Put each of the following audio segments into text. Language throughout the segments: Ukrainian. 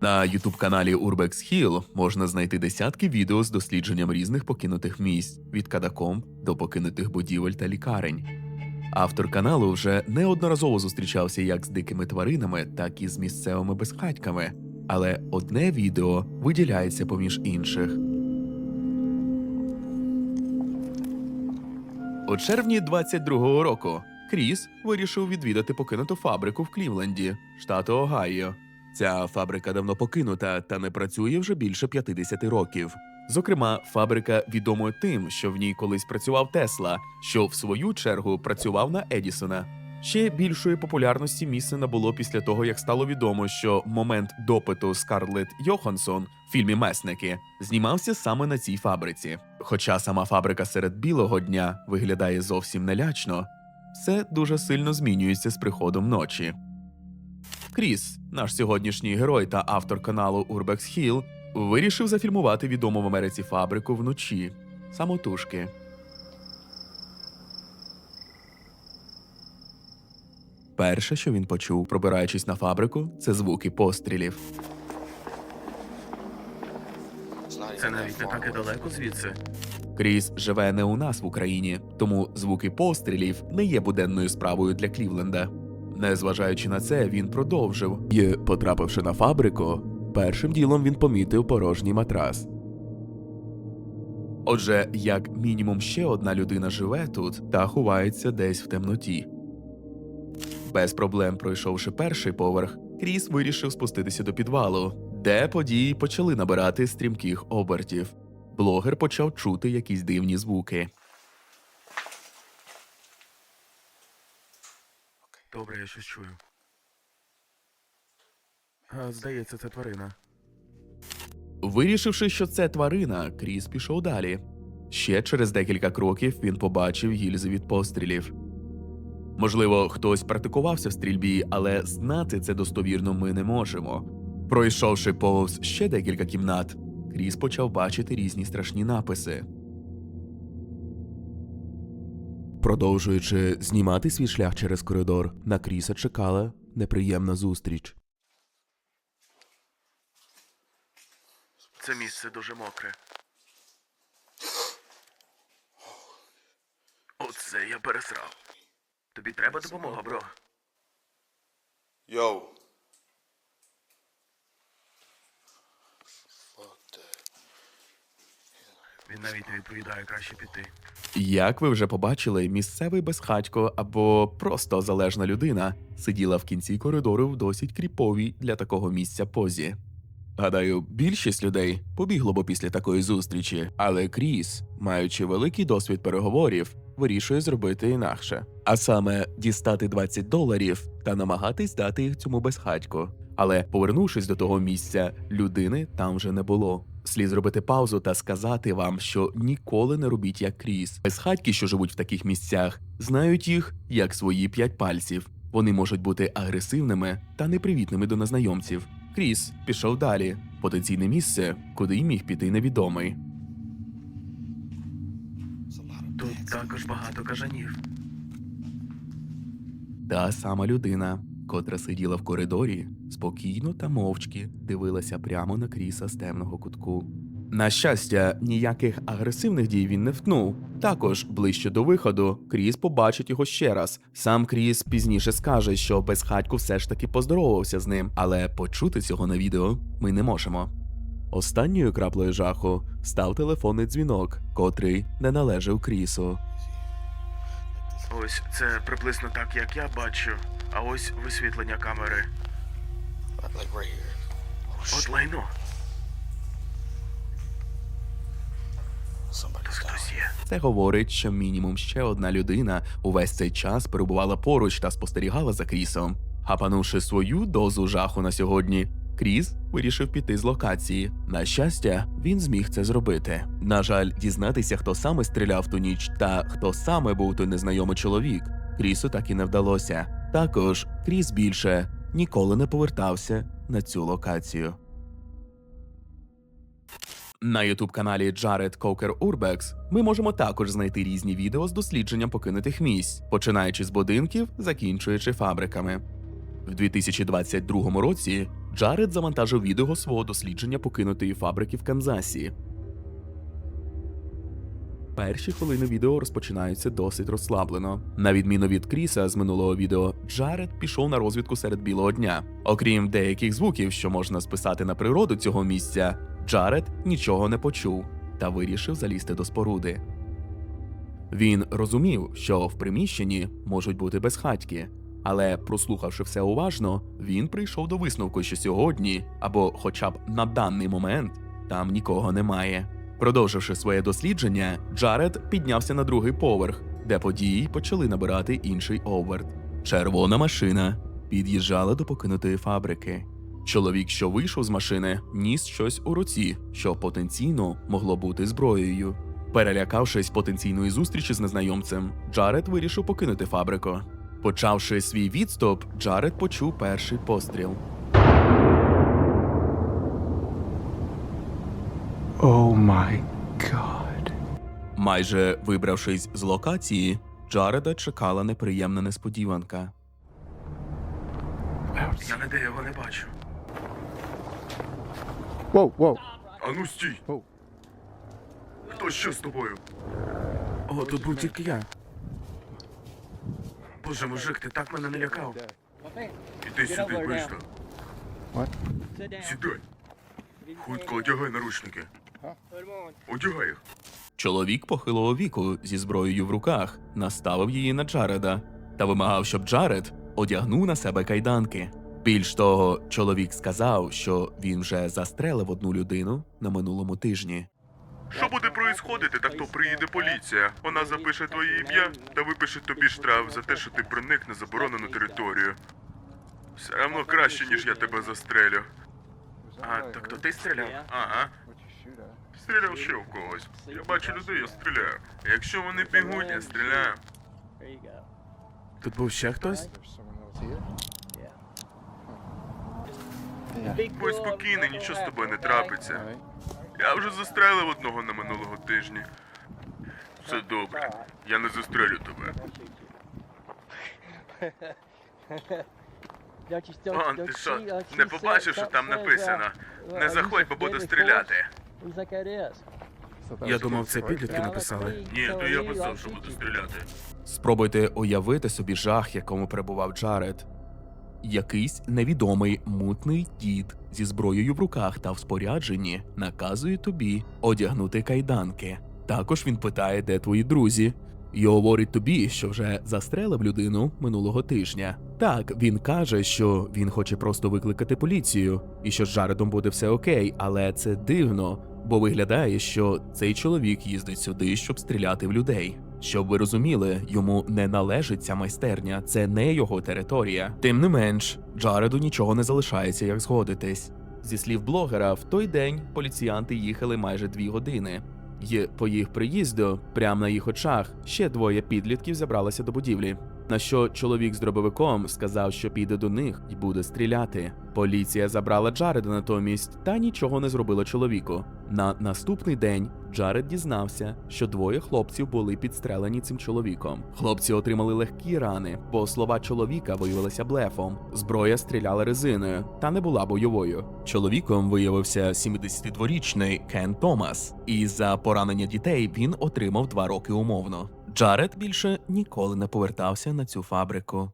На ютуб каналі Urbex Hill можна знайти десятки відео з дослідженням різних покинутих місць від катакомб до покинутих будівель та лікарень. Автор каналу вже неодноразово зустрічався як з дикими тваринами, так і з місцевими безхатьками, але одне відео виділяється поміж інших. У червні 22-го року Кріс вирішив відвідати покинуту фабрику в Клівленді, штату Огайо. Ця фабрика давно покинута та не працює вже більше 50 років. Зокрема, фабрика відома тим, що в ній колись працював Тесла, що в свою чергу працював на Едісона. Ще більшої популярності місце набуло після того, як стало відомо, що момент допиту Скарлетт Йоханссон в фільмі Месники знімався саме на цій фабриці. Хоча сама фабрика серед білого дня виглядає зовсім нелячно, все дуже сильно змінюється з приходом ночі. Кріс, наш сьогоднішній герой та автор каналу Urbex Hill, вирішив зафільмувати відому в Америці фабрику вночі самотужки. Перше, що він почув, пробираючись на фабрику, це звуки пострілів. Це навіть не так і далеко звідси. Кріс живе не у нас в Україні, тому звуки пострілів не є буденною справою для Клівленда. Незважаючи на це, він продовжив. І, потрапивши на фабрику, першим ділом він помітив порожній матрас. Отже, як мінімум ще одна людина живе тут та ховається десь в темноті. Без проблем пройшовши перший поверх, Кріс вирішив спуститися до підвалу, де події почали набирати стрімких обертів. Блогер почав чути якісь дивні звуки. Добре, я щось чую. А, здається, це тварина. Вирішивши, що це тварина, Кріс пішов далі. Ще через декілька кроків він побачив гільзи від пострілів. Можливо, хтось практикувався в стрільбі, але знати це достовірно ми не можемо. Пройшовши повз ще декілька кімнат, Кріс почав бачити різні страшні написи. Продовжуючи знімати свій шлях через коридор, на Кріса чекала неприємна зустріч. Це місце дуже мокре. Оце я пересрав. Тобі треба допомога, бро. Yo. Він навіть не відповідає, краще піти. Як ви вже побачили, місцевий безхатько або просто залежна людина сиділа в кінці коридору в досить кріповій для такого місця позі. Гадаю, більшість людей побігло б після такої зустрічі, але Кріс, маючи великий досвід переговорів, вирішує зробити інакше. А саме дістати 20 доларів та намагатись дати їх цьому безхатьку. Але повернувшись до того місця, людини там вже не було. Слід зробити паузу та сказати вам, що ніколи не робіть як Кріс. Безхатьки, що живуть в таких місцях, знають їх як свої п'ять пальців. Вони можуть бути агресивними та непривітними до незнайомців. Кріс пішов далі. Потенційне місце, куди й міг піти невідомий. Тут також багато кажанів. Та сама людина, котра сиділа в коридорі, спокійно та мовчки дивилася прямо на Кріса з темного кутку. На щастя, ніяких агресивних дій він не втнув. Також ближче до виходу Кріс побачить його ще раз. Сам Кріс пізніше скаже, що безхатько все ж таки поздоровався з ним, але почути цього на відео ми не можемо. Останньою краплею жаху став телефонний дзвінок, котрий не належав Крісу. Ось це приблизно так, як я бачу. А ось висвітлення камери. Oh, От лайно. Хтось є. Це говорить, що мінімум ще одна людина увесь цей час перебувала поруч та спостерігала за Крісом. Хапанувши свою дозу жаху на сьогодні, Кріс вирішив піти з локації. На щастя, він зміг це зробити. На жаль, дізнатися, хто саме стріляв ту ніч та хто саме був той незнайомий чоловік, Крісу так і не вдалося. Також Кріс більше ніколи не повертався на цю локацію. На ютуб каналі Jared Coker Urbex ми можемо також знайти різні відео з дослідженням покинутих місць, починаючи з будинків, закінчуючи фабриками. В 2022 році Джаред завантажив відео свого дослідження покинутої фабрики в Канзасі. Перші хвилини відео розпочинаються досить розслаблено. На відміну від Кріса з минулого відео, Джаред пішов на розвідку серед білого дня. Окрім деяких звуків, що можна списати на природу цього місця, Джаред нічого не почув та вирішив залізти до споруди. Він розумів, що в приміщенні можуть бути безхатьки, але, прослухавши все уважно, він прийшов до висновку, що сьогодні, або хоча б на даний момент, там нікого немає. Продовживши своє дослідження, Джаред піднявся на другий поверх, де події почали набирати інший оберт. Червона машина під'їжджала до покинутої фабрики. Чоловік, що вийшов з машини, ніс щось у руці, що потенційно могло бути зброєю. Перелякавшись потенційної зустрічі з незнайомцем, Джаред вирішив покинути фабрику. Почавши свій відступ, Джаред почув перший постріл. Oh my god. Майже вибравшись з локації, Джареда чекала неприємна несподіванка. Я ніде його не бачу. Whoa, whoa. Ану стій! Оу. Хто що з тобою? О, тут був тільки я. Боже, мужик, ти так мене не лякав. Іди сюди, швидко. Сідай. Хутко одягай наручники. Одягай їх. Чоловік похилого віку зі зброєю в руках наставив її на Джареда та вимагав, щоб Джаред одягнув на себе кайданки. Більш того, чоловік сказав, що він вже застрелив одну людину на минулому тижні. Що буде происходити, так то приїде поліція. Вона запише твоє ім'я та випише тобі штраф за те, що ти проник на заборонену територію. Все равно краще, ніж я тебе застрелю. А, так то ти стріляв? Ага. Стріляв ще в когось. Я бачу людей, я стріляю. Якщо вони бігуть, я стріляю. Тут був ще хтось? Будь спокійний, нічого з тобою не трапиться. Я вже застрелив одного на минулого тижні. Все добре. Я не застрелю тебе. Що, не побачив, що там написано? Не заходь, бо буду стріляти. Я думав, це підлітки написали. Ні, то я писав, що буду стріляти. Спробуйте уявити собі жах, якому перебував Джаред. Якийсь невідомий мутний дід зі зброєю в руках та в спорядженні наказує тобі одягнути кайданки. Також він питає, де твої друзі, і говорить тобі, що вже застрелив людину минулого тижня. Так, він каже, що він хоче просто викликати поліцію, і що з Джаредом буде все окей, але це дивно, бо виглядає, що цей чоловік їздить сюди, щоб стріляти в людей. Щоб ви розуміли, йому не належить ця майстерня, це не його територія. Тим не менш, Джареду нічого не залишається, як згодитись. Зі слів блогера, в той день поліціянти їхали майже дві години. І по їх приїзду, прямо на їх очах, ще двоє підлітків забралися до будівлі. На що чоловік з дробовиком сказав, що піде до них і буде стріляти. Поліція забрала Джареда натомість та нічого не зробила чоловіку. На наступний день Джаред дізнався, що двоє хлопців були підстрелені цим чоловіком. Хлопці отримали легкі рани, бо слова чоловіка виявилися блефом. Зброя стріляла резиною та не була бойовою. Чоловіком виявився 72-річний Кен Томас, і за поранення дітей він отримав два роки умовно. Джаред більше ніколи не повертався на цю фабрику.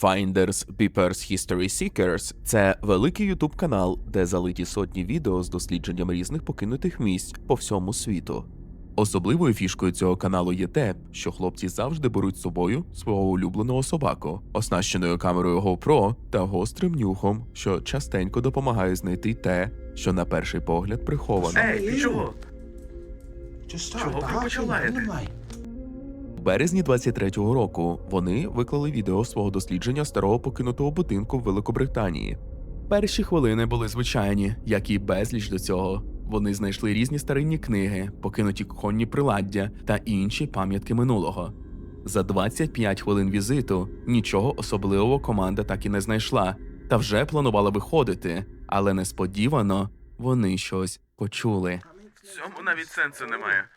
Finders Beepers History Seekers – це великий ютуб канал, де залиті сотні відео з дослідженням різних покинутих місць по всьому світу. Особливою фішкою цього каналу є те, що хлопці завжди беруть з собою свого улюбленого собаку, оснащеною камерою GoPro та гострим нюхом, що частенько допомагає знайти те, що на перший погляд приховано. Ей, чого? Чого ви? У березні 23-го року вони виклали відео свого дослідження старого покинутого будинку в Великобританії. Перші хвилини були звичайні, як і безліч до цього. Вони знайшли різні старинні книги, покинуті кухонні приладдя та інші пам'ятки минулого. За 25 хвилин візиту нічого особливого команда так і не знайшла, та вже планувала виходити, але несподівано вони щось почули. Цьому навіть сенсу немає.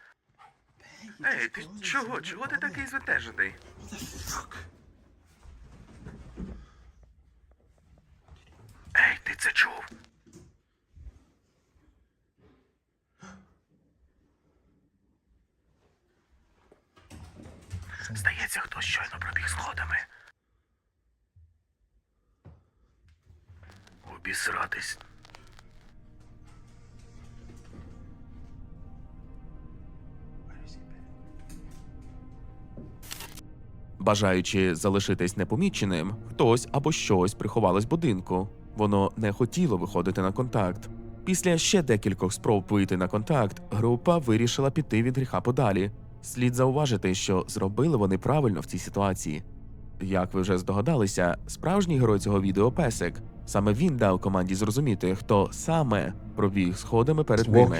Ей, ти чого? Чого ти такий звитежений? це чув. Здається, хтось щойно пробіг сходами. Обісратись. Бажаючи залишитись непоміченим, хтось або щось приховалось будинку. Воно не хотіло виходити на контакт. Після ще декількох спроб вийти на контакт, група вирішила піти від гріха подалі. Слід зауважити, що зробили вони правильно в цій ситуації. Як ви вже здогадалися, справжній герой цього відео песик. Саме він дав команді зрозуміти, хто саме пробіг сходами перед ними.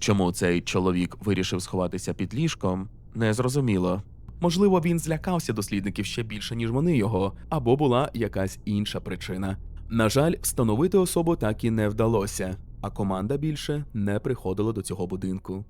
Чому цей чоловік вирішив сховатися під ліжком, не зрозуміло. Можливо, він злякався дослідників ще більше, ніж вони його, або була якась інша причина. На жаль, встановити особу так і не вдалося, а команда більше не приходила до цього будинку.